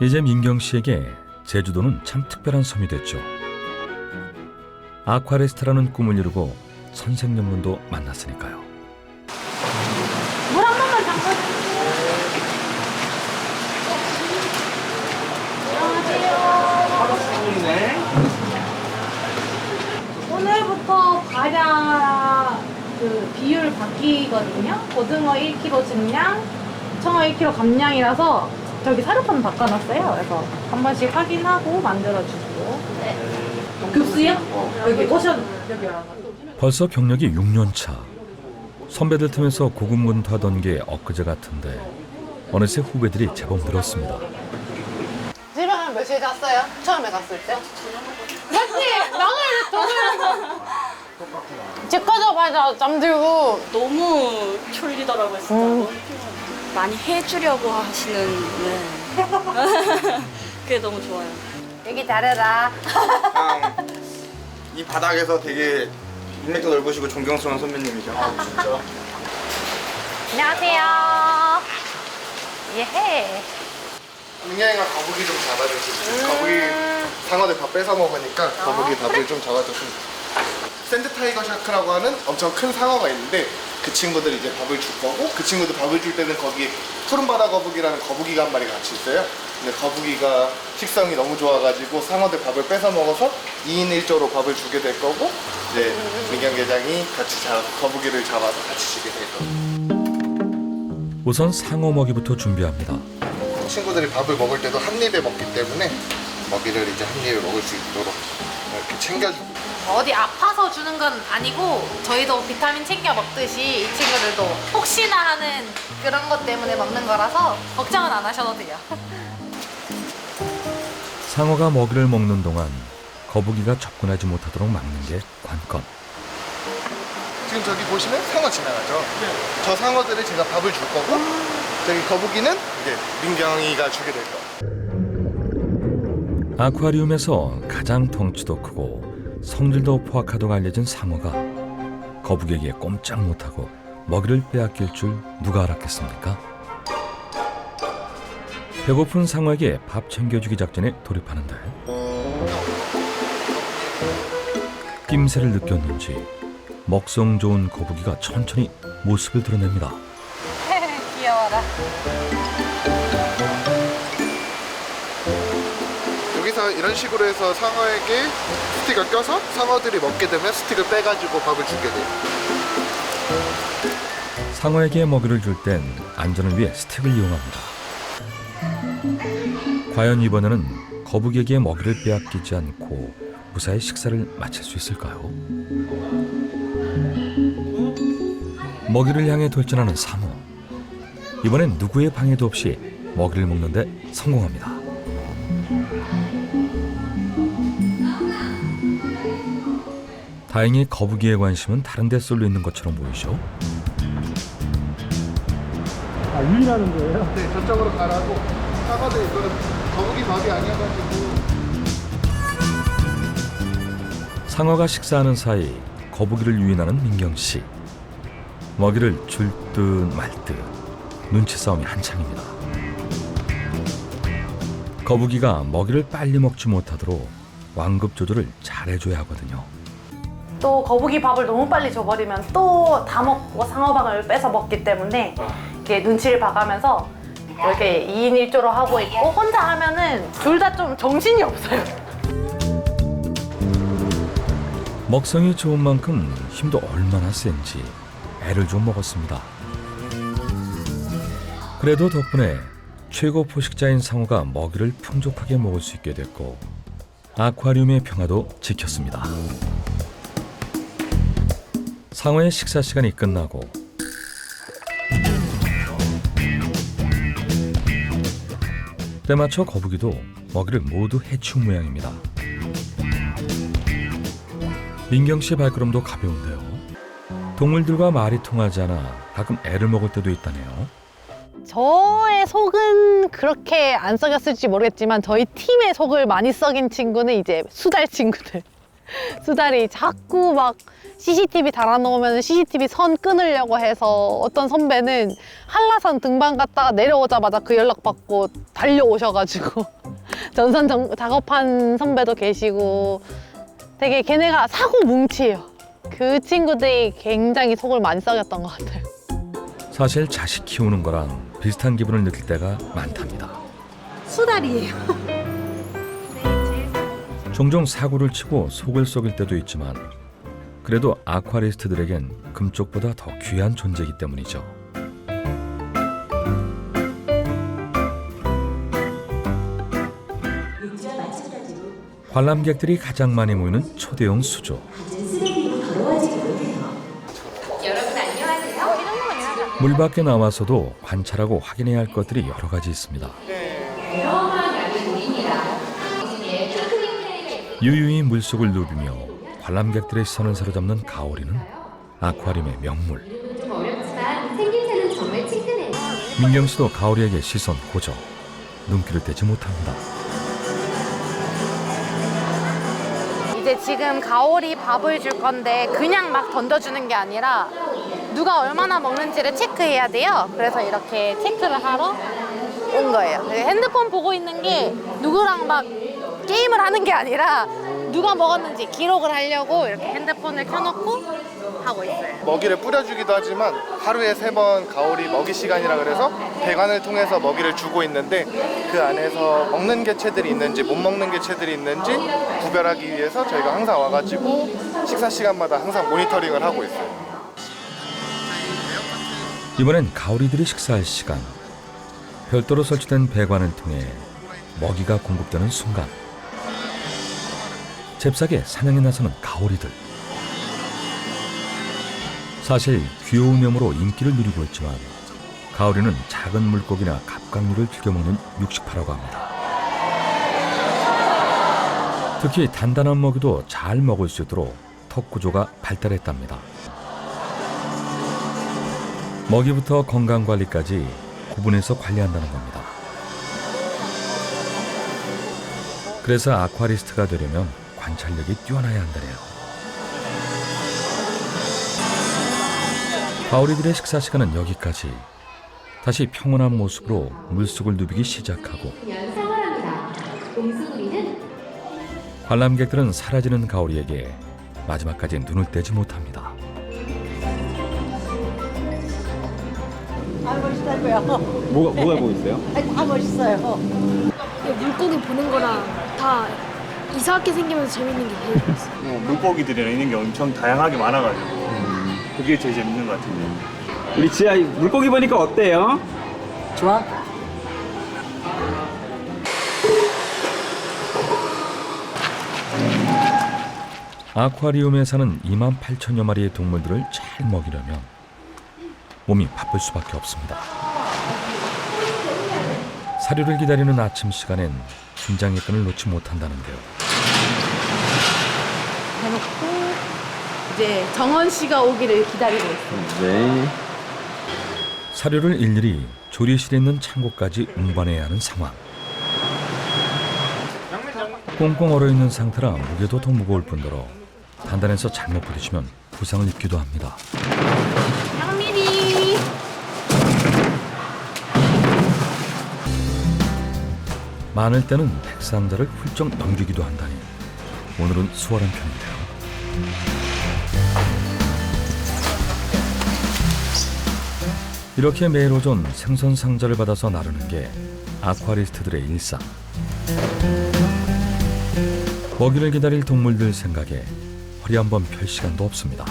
이제 민경 씨에게 제주도는 참 특별한 섬이 됐죠. 아쿠아리스트라는 꿈을 이루고 선생님분도 만났으니까요. 물 한 번만 잠깐. 오늘부터 과자 그 비율 바뀌거든요. 고등어 1kg 증량, 청어 1kg 감량이라서 저기 사료판 바꿔놨어요. 그래서 한 번씩 확인하고 만들어주고. 네. 급수요? 여기 오션 여기 와서. 벌써 경력이 6년 차. 선배들 틈에서 고군분투하던 게 엊그제 같은데 어느새 후배들이 제법 늘었습니다. 집에 한 며칠 잤어요? 처음에 갔을 때? 맞지? 나는 정말 집 가자마자 잠들고 너무 졸리더라고요, 진짜. 음. 많이 해주려고 하시는, 네. 그게 너무 좋아요. 얘기 잘해라 이 바닥에서 되게 인맥도 넓으시고 존경스러운 선배님이죠. 아, 진짜. 안녕하세요 예헤 민경이가 거북이 좀 잡아주시고 거북이 상어들 밥 뺏어 먹으니까 거북이 밥을 좀 잡아줬으면 샌드 타이거 샤크라고 하는 엄청 큰 상어가 있는데 그 친구들이 이제 밥을 줄 거고 그 친구들 밥을 줄 때는 거기 푸른 바다 거북이라는 거북이가 한 마리 같이 있어요. 근데 거북이가 식성이 너무 좋아가지고 상어들 밥을 뺏어 먹어서 2인 1조로 밥을 주게 될 거고 이제 민경 계장이 같이 잡, 거북이를 잡아서 같이 주게 될 거고 우선 상어 먹이부터 준비합니다. 친구들이 밥을 먹을 때도 한 입에 먹기 때문에 먹이를 이제 한 입에 먹을 수 있도록 이렇게 챙겨주고 어디 아파서 주는 건 아니고 저희도 비타민 챙겨 먹듯이 이 친구들도 혹시나 하는 그런 것 때문에 먹는 거라서 걱정은 안 하셔도 돼요. 상어가 먹이를 먹는 동안 거북이가 접근하지 못하도록 막는 게 관건. 지금 저기 보시면 상어 지나가죠? 저 상어들을 제가 밥을 줄 거고 저기 거북이는 이제 민경이가 주게 될 거예요 아쿠아리움에서 가장 덩치도 크고 성질도 포악하다고 알려진 상어가 거북이에게 꼼짝 못하고 먹이를 빼앗길 줄 누가 알았겠습니까? 배고픈 상어에게 밥 챙겨주기 작전에 돌입하는데 낌새를 느꼈는지 먹성 좋은 거북이가 천천히 모습을 드러냅니다. 귀여워라 여기서 이런 식으로 해서 상어에게 스틱을 껴서 상어들이 먹게 되면 스틱을 빼가지고 밥을 주게 돼요 상어에게 먹이를 줄 땐 안전을 위해 스틱을 이용합니다. 과연 이번에는 거북이에게 먹이를 빼앗기지 않고 무사히 식사를 마칠 수 있을까요? 먹이를 향해 돌진하는 상어. 이번엔 누구의 방해도 없이 먹이를 먹는데 성공합니다. 다행히 거북이의 관심은 다른 데 쏠려 있는 것처럼 보이죠. 네 저쪽으로 가라고 상어들 이거는 거북이 밥이 아니어가지고 상어가 식사하는 사이 거북이를 유인하는 민경 씨. 먹이를 줄 듯 말듯 눈치 싸움이 한창입니다. 거북이가 먹이를 빨리 먹지 못하도록 완급 조절을 잘 해줘야 하거든요. 또 거북이 밥을 너무 빨리 줘버리면 또 다 먹고 상어방을 뺏어 먹기 때문에 이렇게 눈치를 봐가면서 이렇게 2인 1조로 하고 있고 혼자 하면은 둘 다 좀 정신이 없어요. 먹성이 좋은 만큼 힘도 얼마나 센지 애를 좀 먹었습니다. 그래도 덕분에 최고 포식자인 상어가 먹이를 풍족하게 먹을 수 있게 됐고 아쿠아리움의 평화도 지켰습니다. 상어의 식사 시간이 끝나고 때맞춰 거북이도 먹이를 모두 해치운 모양입니다. 민경 씨 발걸음도 가벼운데요. 동물들과 말이 통하지 않아 가끔 애를 먹을 때도 있다네요. 저의 속은 그렇게 안 썩였을지 모르겠지만 저희 팀의 속을 많이 썩인 친구는 이제 수달 친구들 수달이 자꾸 막 CCTV 달아놓으면 CCTV 선 끊으려고 해서 어떤 선배는 한라산 등반 갔다가 내려오자마자 그 연락 받고 달려오셔가지고 전산 정- 작업한 선배도 계시고 되게 걔네가 사고 뭉치예요. 그 친구들이 굉장히 속을 많이 썩였던 것 같아요. 사실 자식 키우는 거랑 비슷한 기분을 느낄 때가 많답니다. 수달이에요. 종종 사고를 치고 속을 썩일 때도 있지만 그래도 아쿠아리스트들에겐 금쪽보다 더 귀한 존재이기 때문이죠. 관람객들이 가장 많이 모이는 초대형 수조. 물 밖에 나와서도 관찰하고 확인해야 할 것들이 여러 가지 있습니다. 유유히 물속을 누비며 관람객들의 시선을 사로잡는 가오리는 아쿠아리움의 명물. 민경 씨도 가오리에게 시선 고정. 눈길을 떼지 못합니다. 이제 지금 가오리 밥을 줄 건데 그냥 막 던져주는 게 아니라 누가 얼마나 먹는지를 체크해야 돼요. 그래서 이렇게 체크를 하러 온 거예요. 핸드폰 보고 있는 게 누구랑 막 게임을 하는 게 아니라 누가 먹었는지 기록을 하려고 이렇게 핸드폰을 켜놓고 하고 있어요. 먹이를 뿌려주기도 하지만 하루에 세 번 가오리 먹이 시간이라 그래서 배관을 통해서 먹이를 주고 있는데 그 안에서 먹는 개체들이 있는지 못 먹는 개체들이 있는지 구별하기 위해서 저희가 항상 와가지고 식사 시간마다 항상 모니터링을 하고 있어요. 이번엔 가오리들이 식사할 시간. 별도로 설치된 배관을 통해 먹이가 공급되는 순간 잽싸게 사냥에 나서는 가오리들. 사실 귀여운 명으로 인기를 누리고 있지만 가오리는 작은 물고기나 갑각류를 즐겨 먹는 육식파라고 합니다. 특히 단단한 먹이도 잘 먹을 수 있도록 턱 구조가 발달했답니다. 먹이부터 건강 관리까지 구분해서 관리한다는 겁니다. 그래서 아쿠아리스트가 되려면 관찰력이 뛰어나야 한다네요. 가오리들의 식사 시간은 여기까지. 다시 평온한 모습으로 물속을 누비기 시작하고. 옹수구리는 관람객들은 사라지는 가오리에게 마지막까지 눈을 떼지 못합니다. 뭐가 뭐가 보이세요? 물고기 보는 거랑 다 이상하게 생기면서 재밌는 게 제일 좋았어요. 뭐 물고기들이랑 있는 게 엄청 다양하게 많아가지고 그게 제일 재밌는 것 같은데 우리 지아 물고기 보니까 어때요? 좋아? 아쿠아리움에 사는 2만 8천여 마리의 동물들을 잘 먹이려면 몸이 바쁠 수밖에 없습니다. 사료를 기다리는 아침 시간엔 긴장의 끈을 놓지 못한다는데요. 해놓고 이제 정원 씨가 오기를 기다리고 있어요. 네. 사료를 일일이 조리실에 있는 창고까지 운반해야 하는 상황. 꽁꽁 얼어 있는 상태라 무게도 더 무거울 뿐더러 단단해서 잘못 부딪히면 부상을 입기도 합니다. 향미리 많을 때는 백상자를 훌쩍 넘기기도 한다니 오늘은 수월한 편인데요. 이렇게 매일 오전 생선 상자를 받아서 나르는 게 아쿠아리스트들의 일상. 먹이를 기다릴 동물들 생각에 허리 한번 펼 시간도 없습니다.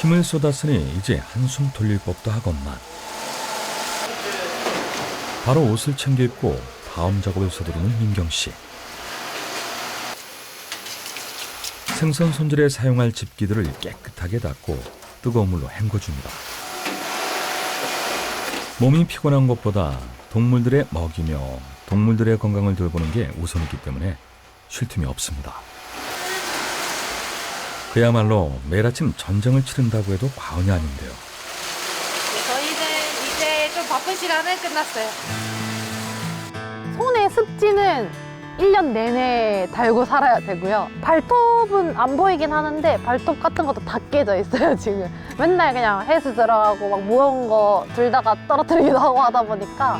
힘을 쏟았으니 이제 한숨 돌릴 법도 하건만. 바로 옷을 챙겨 입고 다음 작업을 서두르는 민경 씨. 생선 손질에 사용할 집기들을 깨끗하게 닦고 뜨거운 물로 헹궈줍니다. 몸이 피곤한 것보다 동물들의 먹이며 동물들의 건강을 돌보는 게 우선이기 때문에 쉴 틈이 없습니다. 그야말로 매일 아침 전쟁을 치른다고 해도 과언이 아닌데요. 저희는 이제 좀 바쁜 시간은 끝났어요. 손의 습지는 1년 내내 달고 살아야 되고요. 발톱은 안 보이긴 하는데 발톱 같은 것도 다 깨져 있어요, 지금. 맨날 그냥 헬스 들어가고 막 무거운 거 들다가 떨어뜨리기도 하고 하다 보니까